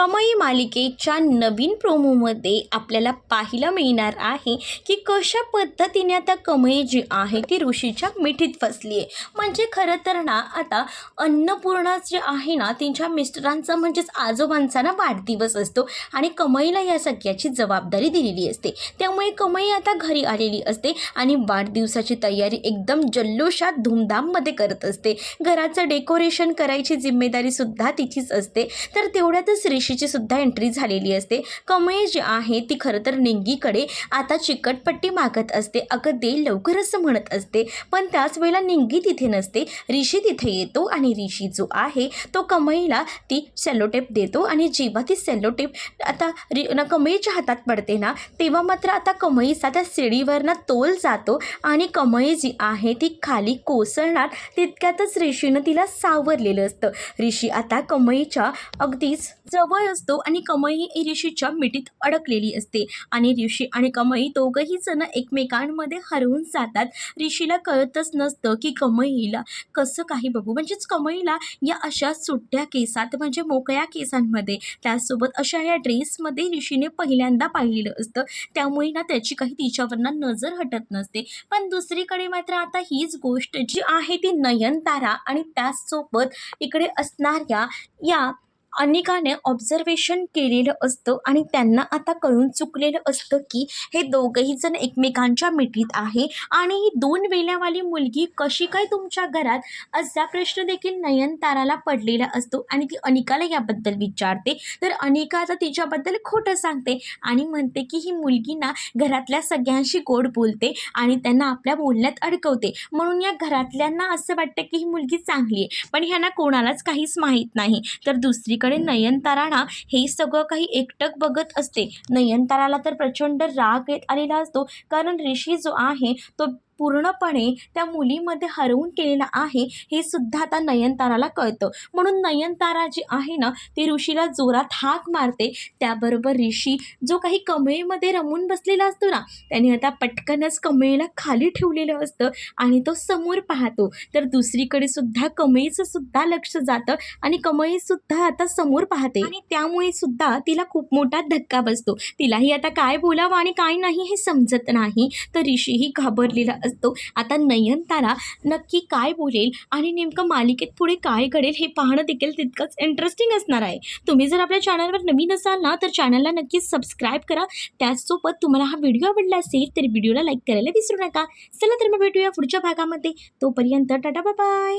कमई मालिकेच्या नवीन प्रोमोमध्ये आपल्याला पाहायला मिळणार आहे की कशा पद्धतीने आता कमई जी आहे ती ऋषीच्या मिठीत फसली आहे. म्हणजे खरं तर ना आता अन्नपूर्णा जे आहे ना त्यांच्या मिस्टरांचा म्हणजेच आजोबांचा ना वाढदिवस असतो आणि कमईला या सगळ्याची जबाबदारी दिलेली असते. त्यामुळे कमई आता घरी आलेली असते आणि वाढदिवसाची तयारी एकदम जल्लोषात धूमधाममध्ये करत असते. घराचं डेकोरेशन करायची जिम्मेदारीसुद्धा तिचीच असते. तर तेवढ्यातच ऋषी ऋषीची सुद्धा एंट्री झालेली असते. कमई जी आहे ती खरं तर निंगीकडे आता चिकटपट्टी मागत असते. अगं दे लवकरच म्हणत असते. पण त्याच वेळेला निंगी तिथे नसते. ऋषी तिथे येतो आणि ऋषी जो आहे तो कमईला ती सेलोटेप देतो आणि जेव्हा ती सेलोटेप आता रि ना कमईच्या हातात पडते ना तेव्हा मात्र आता कमईचा त्या शिडीवरनं तोल जातो आणि कमई जी आहे ती खाली कोसळणार तितक्यातच ऋषीनं तिला सावरलेलं असतं. ऋषी आता कमईच्या अगदीच जवळ असतो आणि कमई ही ऋषीच्या मिठीत अडकलेली असते. आणि ऋषी आणि कमई दोघंही जण एकमेकांमध्ये हरवून जातात. ऋषीला कळतच नसतं की कमईला कसं काही बघू. म्हणजेच कमईला या अशा सुट्ट्या केसात म्हणजे मोकळ्या केसांमध्ये त्यासोबत अशा या ड्रेसमध्ये ऋषीने पहिल्यांदा पाहिलेलं असतं. त्यामुळे ना त्याची काही तिच्यावरनं नजर हटत नसते. पण दुसरीकडे मात्र आता हीच गोष्ट जी आहे ती नयनतारा आणि त्याचसोबत इकडे असणाऱ्या या अनेकाने ऑब्झर्वेशन केलेलं असतं आणि त्यांना आता कळून चुकलेलं असतं की हे दोघंही जण एकमेकांच्या मिठीत आहे. आणि ही दोन वेल्यावाली मुलगी कशी काय तुमच्या घरात असा प्रश्न देखील नयनताराला पडलेला असतो आणि ती अनिकाला याबद्दल विचारते. तर अनिका आता तिच्याबद्दल खोटं सांगते आणि म्हणते की ही मुलगी ना घरातल्या सगळ्यांशी गोड बोलते आणि त्यांना आपल्या बोलण्यात अडकवते. म्हणून या घरातल्यांना असं वाटतं की ही मुलगी चांगली आहे. पण ह्यांना कोणालाच काहीच माहीत नाही. तर दुसरी दुसरीकडे नयनताराणा हे सगळं काही एकटक बघत असते. नयनताराला तर प्रचंड राग येत आलेला असतो. कारण ऋषी जो आहे तो पूर्णपणे त्या मुलीमध्ये हरवून केलेला आहे हे सुद्धा आता नयनताराला कळतं. म्हणून नयनतारा जी आहे ना ती ऋषीला जोरात हाक मारते. त्याबरोबर ऋषी जो काही कमळीमध्ये रमून बसलेला असतो ना त्याने आता पटकनच कमळीला खाली ठेवलेलं असतं आणि तो समोर पाहतो. तर दुसरीकडे सुद्धा कमळीचं सुद्धा लक्ष जातं आणि कमळी सुद्धा आता समोर पाहते. आणि त्यामुळे सुद्धा तिला खूप मोठा धक्का बसतो. तिलाही आता काय बोलावं आणि काय नाही हे समजत नाही. तर ऋषीही घाबरलेला असतो आता नयनतारा नक्की काय बोलेल आणि नेमकं मालिकेत पुढे काय घडेल हे पाहणं देखील तितकंच इंटरेस्टिंग असणार आहे. तुम्ही जर आपल्या चॅनलवर नवीन असाल ना तर चॅनलला नक्कीच सबस्क्राईब करा. त्याचसोबत तुम्हाला हा व्हिडिओ आवडला असेल तर व्हिडिओला लाईक करायला विसरू नका. चला तर मग भेटूया पुढच्या भागामध्ये. तोपर्यंत टाटा बाय